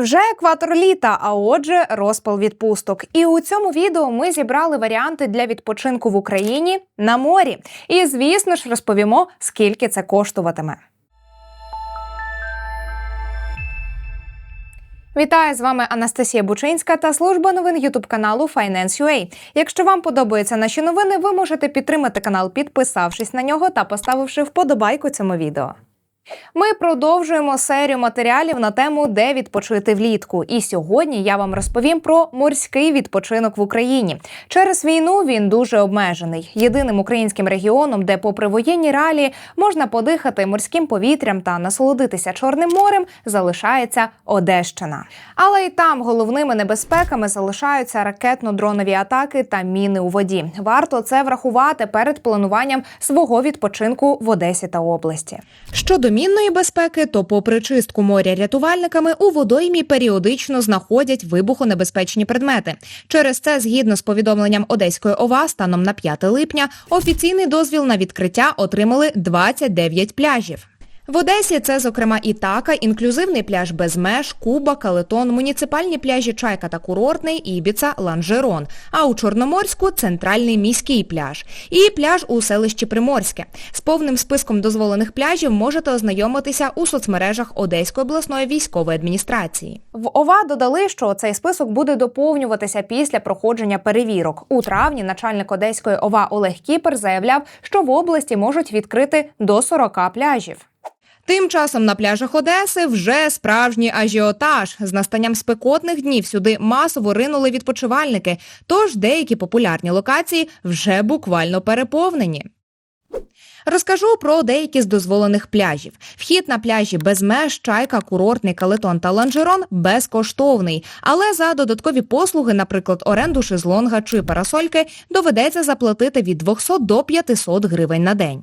Вже екватор літа, а отже, розпал відпусток. І у цьому відео ми зібрали варіанти для відпочинку в Україні на морі. І звісно ж розповімо, скільки це коштуватиме. Вітаю з вами Анастасія Бучинська та служба новин Ютуб каналу Finance.ua. Якщо вам подобаються наші новини, ви можете підтримати канал, підписавшись на нього та поставивши вподобайку цьому відео. Ми продовжуємо серію матеріалів на тему, де відпочити влітку. І сьогодні я вам розповім про морський відпочинок в Україні. Через війну він дуже обмежений. Єдиним українським регіоном, де, попри воєнні реалії, можна подихати морським повітрям та насолодитися Чорним морем, залишається Одещина. Але і там головними небезпеками залишаються ракетно-дронові атаки та міни у воді. Варто це врахувати перед плануванням свого відпочинку в Одесі та області. Щодо мінної безпеки, то попри чистку моря рятувальниками у водоймі періодично знаходять вибухонебезпечні предмети. Через це, згідно з повідомленням Одеської ОВА, станом на 5 липня офіційний дозвіл на відкриття отримали 29 пляжів. В Одесі це, зокрема, Ітака, інклюзивний пляж без меж, Куба, Калетон, муніципальні пляжі Чайка та Курортний, Ібіца, Ланжерон. А у Чорноморську центральний міський пляж. І пляж у селищі Приморське. З повним списком дозволених пляжів можете ознайомитися у соцмережах Одеської обласної військової адміністрації. В ОВА додали, що цей список буде доповнюватися після проходження перевірок. У травні начальник Одеської ОВА Олег Кіпер заявляв, що в області можуть відкрити до 40 пляжів. Тим часом на пляжах Одеси вже справжній ажіотаж. З настанням спекотних днів сюди масово ринули відпочивальники, тож деякі популярні локації вже буквально переповнені. Розкажу про деякі з дозволених пляжів. Вхід на пляжі без меж, чайка, курортний, калетон та ланжерон безкоштовний. Але за додаткові послуги, наприклад, оренду шезлонга чи парасольки, доведеться заплатити від 200 до 500 гривень на день.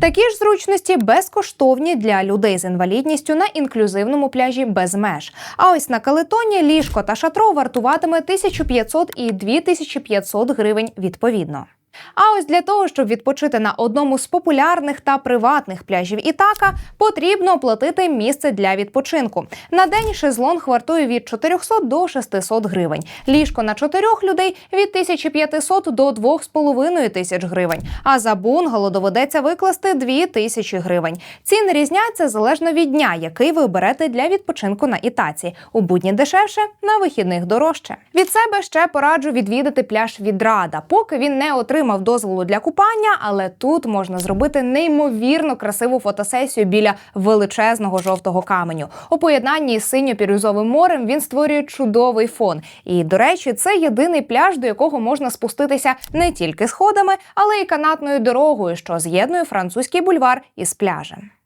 Такі ж зручності безкоштовні для людей з інвалідністю на інклюзивному пляжі без меж. А ось на калетоні ліжко та шатро вартуватиме 1500 і 2500 гривень відповідно. А ось для того, щоб відпочити на одному з популярних та приватних пляжів Ітака, потрібно оплатити місце для відпочинку. На день шезлонг вартує від 400 до 600 гривень. Ліжко на чотирьох людей від 1500 до 2,5 тисяч гривень. А за бунгало доведеться викласти 2 тисячі гривень. Ціни різняться залежно від дня, який ви оберете для відпочинку на Ітаці. У будні дешевше, на вихідних дорожче. Від себе ще пораджу відвідати пляж Відрада, поки він не отримав отримав дозволу для купання, але тут можна зробити неймовірно красиву фотосесію біля величезного жовтого каменю. У поєднанні з синьо-пірюзовим морем він створює чудовий фон. І, до речі, це єдиний пляж, до якого можна спуститися не тільки сходами, але й канатною дорогою, що з'єднує французький бульвар із пляжем.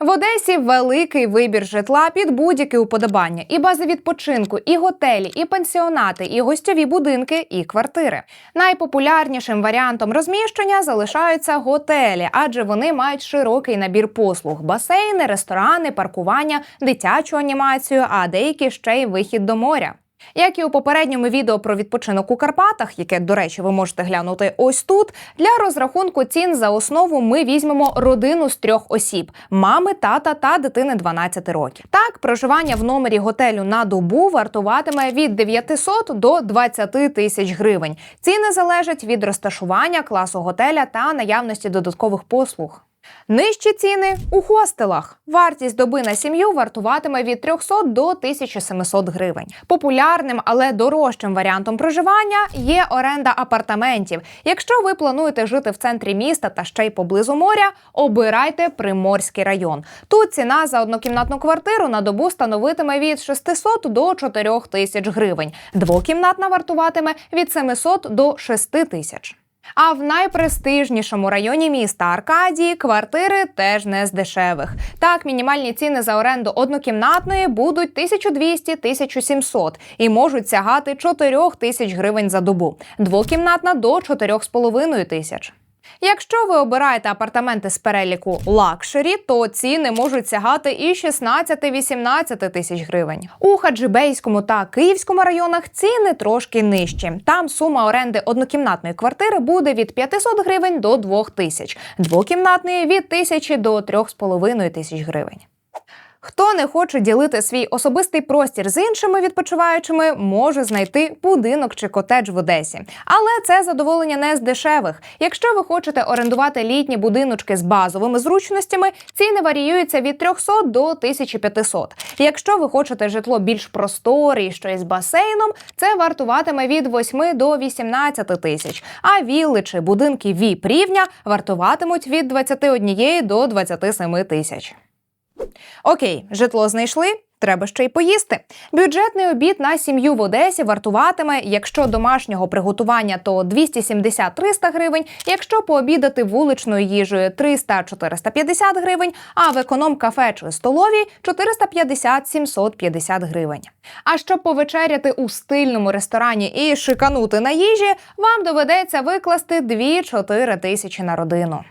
В Одесі великий вибір житла під будь-яке уподобання, і бази відпочинку, і готелі, і пансіонати, і гостьові будинки, і квартири. Найпопулярнішим варіантом розміщення залишаються готелі, адже вони мають широкий набір послуг: басейни, ресторани, паркування, дитячу анімацію, а деякі ще й вихід до моря. Як і у попередньому відео про відпочинок у Карпатах, яке, до речі, ви можете глянути ось тут. Для розрахунку цін за основу ми візьмемо родину з трьох осіб: мами, тата та дитини 12 років. Так, проживання в номері готелю на добу вартуватиме від 900 до 20 тисяч гривень. Ціни залежать від розташування класу готеля та наявності додаткових послуг. Нижчі ціни у хостелах. Вартість доби на сім'ю вартуватиме від 300 до 1700 гривень. Популярним, але дорожчим варіантом проживання є оренда апартаментів. Якщо ви плануєте жити в центрі міста та ще й поблизу моря, обирайте Приморський район. Тут ціна за однокімнатну квартиру на добу становитиме від 600 до 4 тисяч гривень. Двокімнатна вартуватиме від 700 до 6 тисяч. А в найпрестижнішому районі міста Аркадії квартири теж не з дешевих. Так, мінімальні ціни за оренду однокімнатної будуть 1200-1700 і можуть сягати 4 тисяч гривень за добу. Двокімнатна до 4,5 тисяч. Якщо ви обираєте апартаменти з переліку лакшері, то ціни можуть сягати і 16-18 тисяч гривень. У Хаджибейському та Київському районах ціни трошки нижчі. Там сума оренди однокімнатної квартири буде від 500 гривень до 2000, двокімнатної від 1000 до 3,5 тисяч гривень. Хто не хоче ділити свій особистий простір з іншими відпочиваючими, може знайти будинок чи котедж в Одесі. Але це задоволення не з дешевих. Якщо ви хочете орендувати літні будиночки з базовими зручностями, ціни варіюються від 300 до 1500. Якщо ви хочете житло більш просторе і ще й з басейном, це вартуватиме від 8 до 18 тисяч. А вілли чи будинки віп рівня вартуватимуть від 21 до 27 тисяч. Окей, житло знайшли. Треба ще й поїсти. Бюджетний обід на сім'ю в Одесі вартуватиме, якщо домашнього приготування, то 270-300 гривень. Якщо пообідати вуличною їжею 300-450 гривень, а в економ-кафе чи столовій 450-750 гривень. А щоб повечеряти у стильному ресторані і шиканути на їжі, вам доведеться викласти 2-4 тисячі на родину.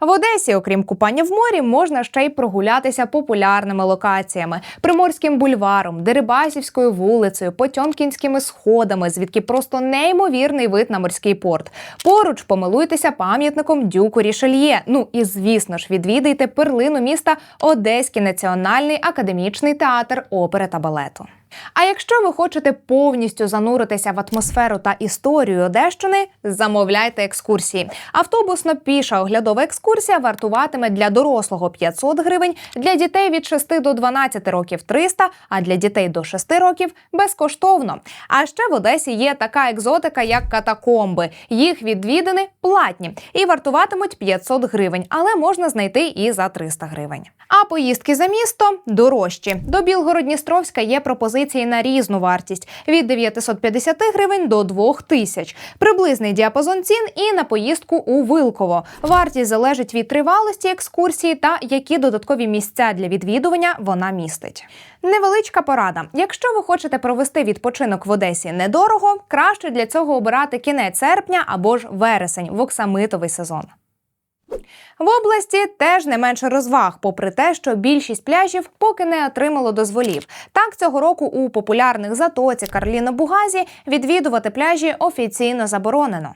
В Одесі, окрім купання в морі, можна ще й прогулятися популярними локаціями: Приморським бульваром, Дерибасівською вулицею, Потьомкінськими сходами, звідки просто неймовірний вид на морський порт. Поруч помилуйтеся пам'ятником Дюку Рішельє. Ну і звісно ж, відвідайте перлину міста Одеський національний академічний театр опери та балету. А якщо ви хочете повністю зануритися в атмосферу та історію Одещини, замовляйте екскурсії. Автобусно піша оглядова екскурсія вартуватиме для дорослого 500 гривень, для дітей від 6 до 12 років 300, а для дітей до 6 років безкоштовно. А ще в Одесі є така екзотика, як катакомби. Їх відвідини платні і вартуватимуть 500 гривень, але можна знайти і за 300 гривень. А поїздки за місто дорожчі. До Білгород-Дністровська є пропозиції на різну вартість від 950 гривень до 2000. Приблизний діапазон цін і на поїздку у Вилково. Вартість залежить від тривалості екскурсії та які додаткові місця для відвідування вона містить. Невеличка порада. Якщо ви хочете провести відпочинок в Одесі недорого, краще для цього обирати кінець серпня або ж вересень в оксамитовий сезон. В області теж не менше розваг, попри те, що більшість пляжів поки не отримало дозволів. Так цього року у популярних затоці Карліна Бугазі відвідувати пляжі офіційно заборонено.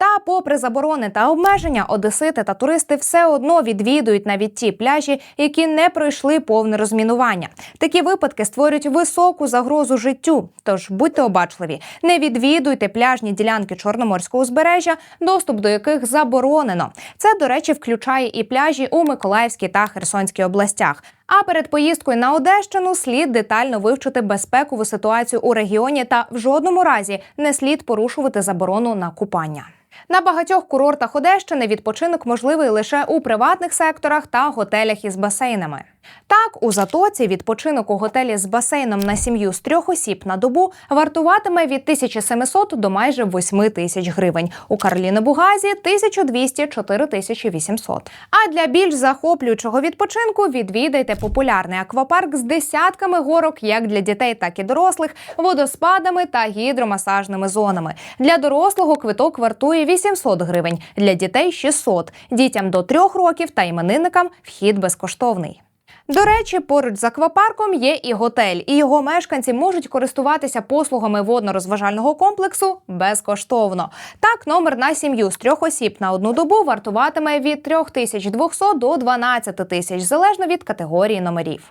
Та, попри заборони та обмеження, одесити та туристи все одно відвідують навіть ті пляжі, які не пройшли повне розмінування. Такі випадки створюють високу загрозу життю. Тож будьте обачливі, не відвідуйте пляжні ділянки чорноморського узбережжя, доступ до яких заборонено. Це, до речі, включає і пляжі у Миколаївській та Херсонській областях. А перед поїздкою на Одещину слід детально вивчити безпекову ситуацію у регіоні та в жодному разі не слід порушувати заборону на купання. На багатьох курортах Одещини відпочинок можливий лише у приватних секторах та готелях із басейнами. Так, у затоці відпочинок у готелі з басейном на сім'ю з трьох осіб на добу вартуватиме від 1700 до майже 8 тисяч гривень. У Карліни Бугазі 1200-4800. А для більш захоплюючого відпочинку відвідайте популярний аквапарк з десятками горок, як для дітей, так і дорослих, водоспадами та гідромасажними зонами. Для дорослого квиток вартує 800 гривень, для дітей 600. Дітям до 3 років та іменинникам вхід безкоштовний. До речі, поруч з аквапарком є і готель, і його мешканці можуть користуватися послугами водно-розважального комплексу безкоштовно. Так, номер на сім'ю з трьох осіб на одну добу вартуватиме від 3200 до 12 тисяч, залежно від категорії номерів.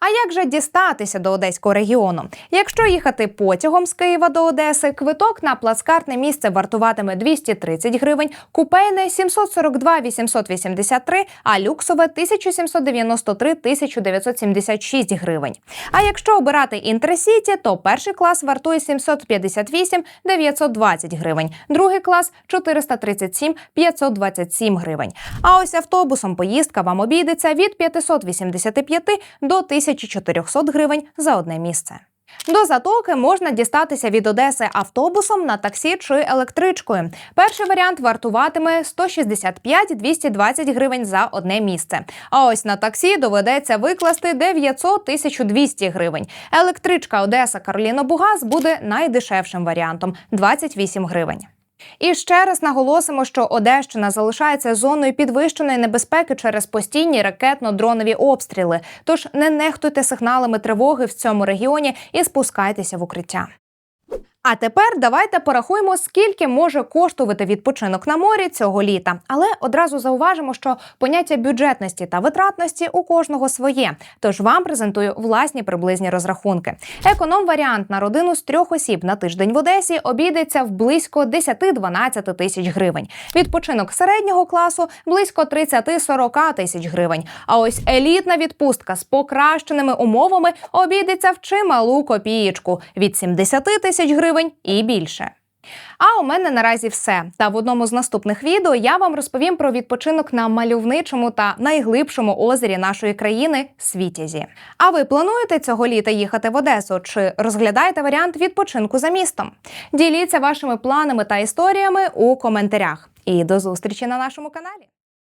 А як же дістатися до одеського регіону? Якщо їхати потягом з Києва до Одеси, квиток на плацкартне місце вартуватиме 230 гривень, купейне 742 883, а люксове 1793 1976 гривень. А якщо обирати інтерсіті, то перший клас вартує 758 920 гривень, другий клас 437 527 гривень. А ось автобусом поїздка вам обійдеться від 585 до 1400 гривень за одне місце. До затоки можна дістатися від Одеси автобусом на таксі чи електричкою. Перший варіант вартуватиме 165-220 гривень за одне місце. А ось на таксі доведеться викласти 900-1200 гривень. Електричка Одеса Кароліна Бугас буде найдешевшим варіантом 28 гривень. І ще раз наголосимо, що Одещина залишається зоною підвищеної небезпеки через постійні ракетно-дронові обстріли. Тож не нехтуйте сигналами тривоги в цьому регіоні і спускайтеся в укриття. А тепер давайте порахуємо, скільки може коштувати відпочинок на морі цього літа. Але одразу зауважимо, що поняття бюджетності та витратності у кожного своє. Тож вам презентую власні приблизні розрахунки. Економ варіант на родину з трьох осіб на тиждень в Одесі обійдеться в близько 10-12 тисяч гривень. Відпочинок середнього класу близько 30-40 тисяч гривень. А ось елітна відпустка з покращеними умовами обійдеться в чималу копієчку від 70 тисяч гривень і більше. А у мене наразі все. Та в одному з наступних відео я вам розповім про відпочинок на мальовничому та найглибшому озері нашої країни Світязі. А ви плануєте цього літа їхати в Одесу чи розглядаєте варіант відпочинку за містом? Діліться вашими планами та історіями у коментарях. І до зустрічі на нашому каналі.